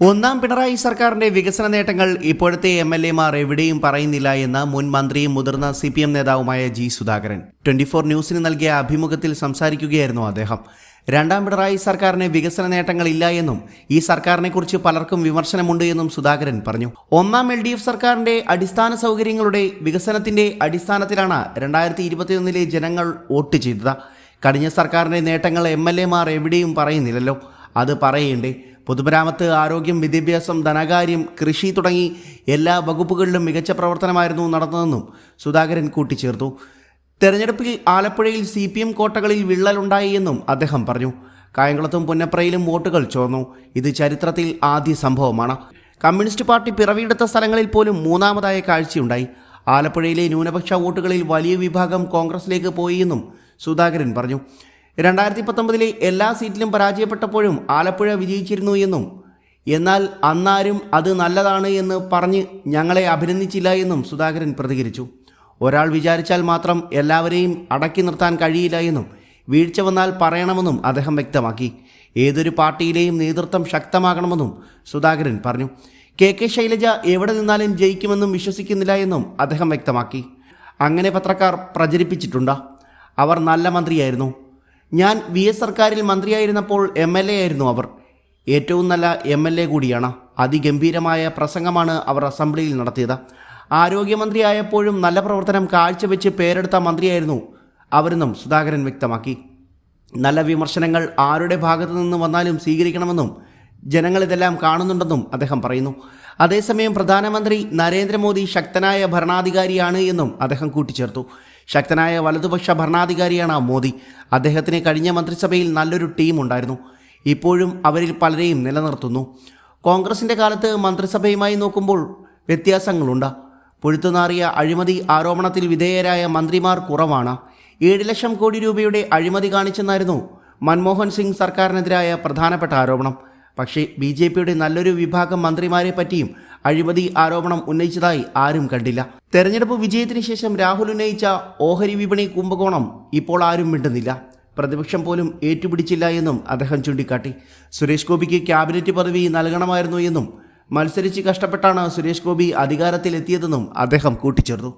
ഒന്നാം പിണറായി സർക്കാരിന്റെ വികസന നേട്ടങ്ങൾ ഇപ്പോഴത്തെ എം എൽ എമാർ എവിടെയും പറയുന്നില്ല എന്ന് മുൻ മന്ത്രിയും മുതിർന്ന സി പി എം നേതാവുമായ ജി സുധാകരൻ. ട്വന്റി ഫോർ ന്യൂസിന് നൽകിയ അഭിമുഖത്തിൽ സംസാരിക്കുകയായിരുന്നു അദ്ദേഹം. രണ്ടാം പിണറായി സർക്കാരിന് വികസന നേട്ടങ്ങൾ ഇല്ല എന്നും ഈ സർക്കാരിനെക്കുറിച്ച് പലർക്കും വിമർശനമുണ്ട് എന്നും സുധാകരൻ പറഞ്ഞു. ഒന്നാം എൽ ഡി എഫ് സർക്കാരിന്റെ അടിസ്ഥാന സൗകര്യങ്ങളുടെ വികസനത്തിന്റെ അടിസ്ഥാനത്തിലാണ് രണ്ടായിരത്തി ഇരുപത്തിയൊന്നിലെ ജനങ്ങൾ വോട്ട് ചെയ്തത്. കഴിഞ്ഞ സർക്കാരിന്റെ നേട്ടങ്ങൾ എം എൽ എമാർ എവിടെയും പറയുന്നില്ലല്ലോ. അത് പറയേണ്ടേ പൊതുമരാമത്ത് ആരോഗ്യം വിദ്യാഭ്യാസം ധനകാര്യം കൃഷി തുടങ്ങി എല്ലാ വകുപ്പുകളിലും മികച്ച പ്രവർത്തനമായിരുന്നു നടന്നതെന്നും സുധാകരൻ കൂട്ടിച്ചേർത്തു. തെരഞ്ഞെടുപ്പിൽ ആലപ്പുഴയിൽ സി പി എം കോട്ടകളിൽ വിള്ളലുണ്ടായി എന്നും അദ്ദേഹം പറഞ്ഞു. കായംകുളത്തും പുന്നപ്രയിലും വോട്ടുകൾ ചോർന്നു. ഇത് ചരിത്രത്തിൽ ആദ്യ സംഭവമാണ്. കമ്മ്യൂണിസ്റ്റ് പാർട്ടി പിറവിയെടുത്ത സ്ഥലങ്ങളിൽ പോലും മൂന്നാമതായ കാഴ്ചയുണ്ടായി. ആലപ്പുഴയിലെ ന്യൂനപക്ഷ വോട്ടുകളിൽ വലിയ വിഭാഗം കോൺഗ്രസിലേക്ക് പോയി എന്നും സുധാകരൻ പറഞ്ഞു. രണ്ടായിരത്തി പത്തൊമ്പതിലെ എല്ലാ സീറ്റിലും പരാജയപ്പെട്ടപ്പോഴും ആലപ്പുഴ വിജയിച്ചിരുന്നു എന്നും എന്നാൽ അന്നാരും അത് നല്ലതാണ് എന്ന് പറഞ്ഞ് ഞങ്ങളെ അഭിനന്ദിച്ചില്ല എന്നും സുധാകരൻ പ്രതികരിച്ചു. ഒരാൾ വിചാരിച്ചാൽ മാത്രം എല്ലാവരെയും അടക്കി നിർത്താൻ കഴിയില്ല എന്നും വീഴ്ച വന്നാൽ പറയണമെന്നും അദ്ദേഹം വ്യക്തമാക്കി. ഏതൊരു പാർട്ടിയിലെയും നേതൃത്വം ശക്തമാകണമെന്നും സുധാകരൻ പറഞ്ഞു. കെ കെ ശൈലജ എവിടെ നിന്നാലും ജയിക്കുമെന്നും വിശ്വസിക്കുന്നില്ല എന്നും അദ്ദേഹം വ്യക്തമാക്കി. അങ്ങനെ പത്രക്കാർ പ്രചരിപ്പിച്ചിട്ടുണ്ട്. അവർ നല്ല മന്ത്രിയായിരുന്നു. ഞാൻ വി എസ് സർക്കാരിൽ മന്ത്രിയായിരുന്നപ്പോൾ എം എൽ എ ആയിരുന്നു അവർ. ഏറ്റവും നല്ല എം എൽ എ കൂടിയാണ്. അതിഗംഭീരമായ പ്രസംഗമാണ് അവർ അസംബ്ലിയിൽ നടത്തിയത്. ആരോഗ്യമന്ത്രിയായപ്പോഴും നല്ല പ്രവർത്തനം കാഴ്ചവെച്ച് പേരെടുത്ത മന്ത്രിയായിരുന്നു അവരെന്നും സുധാകരൻ വ്യക്തമാക്കി. നല്ല വിമർശനങ്ങൾ ആരുടെ ഭാഗത്തു നിന്ന് വന്നാലും സ്വീകരിക്കണമെന്നും ജനങ്ങൾ ഇതെല്ലാം കാണുന്നുണ്ടെന്നും അദ്ദേഹം പറയുന്നു. അതേസമയം പ്രധാനമന്ത്രി നരേന്ദ്രമോദി ശക്തനായ ഭരണാധികാരിയാണ് എന്നും അദ്ദേഹം കൂട്ടിച്ചേർത്തു. ശക്തനായ വലതുപക്ഷ ഭരണാധികാരിയാണ് മോദി. അദ്ദേഹത്തിന് കഴിഞ്ഞ മന്ത്രിസഭയിൽ നല്ലൊരു ടീം ഉണ്ടായിരുന്നു. ഇപ്പോഴും അവരിൽ പലരെയും നിലനിർത്തുന്നു. കോൺഗ്രസിന്റെ കാലത്ത് മന്ത്രിസഭയുമായി നോക്കുമ്പോൾ വ്യത്യാസങ്ങളുണ്ട്. പൊഴുത്തുനാറിയ അഴിമതി ആരോപണത്തിൽ വിധേയരായ മന്ത്രിമാർ കുറവാണ്. ഏഴ് ലക്ഷം കോടി രൂപയുടെ അഴിമതി കാണിച്ചെന്നായിരുന്നു മൻമോഹൻ സിംഗ് സർക്കാരിനെതിരായ പ്രധാനപ്പെട്ട ആരോപണം. പക്ഷേ ബി ജെ പിയുടെ നല്ലൊരു വിഭാഗം മന്ത്രിമാരെ പറ്റിയും അഴിമതി ആരോപണം ഉന്നയിച്ചതായി ആരും കണ്ടില്ല. തെരഞ്ഞെടുപ്പ് വിജയത്തിന് ശേഷം രാഹുൽ ഉന്നയിച്ച ഓഹരി വിപണി കുംഭകോണം ഇപ്പോൾ ആരും മിണ്ടുന്നില്ല. പ്രതിപക്ഷം പോലും ഏറ്റുപിടിച്ചില്ല എന്നും അദ്ദേഹം ചൂണ്ടിക്കാട്ടി. സുരേഷ് ഗോപിക്ക് ക്യാബിനറ്റ് പദവി നൽകണമായിരുന്നു എന്നും മത്സരിച്ച് കഷ്ടപ്പെട്ടാണ് സുരേഷ് ഗോപി അധികാരത്തിലെത്തിയതെന്നും അദ്ദേഹം കൂട്ടിച്ചേർത്തു.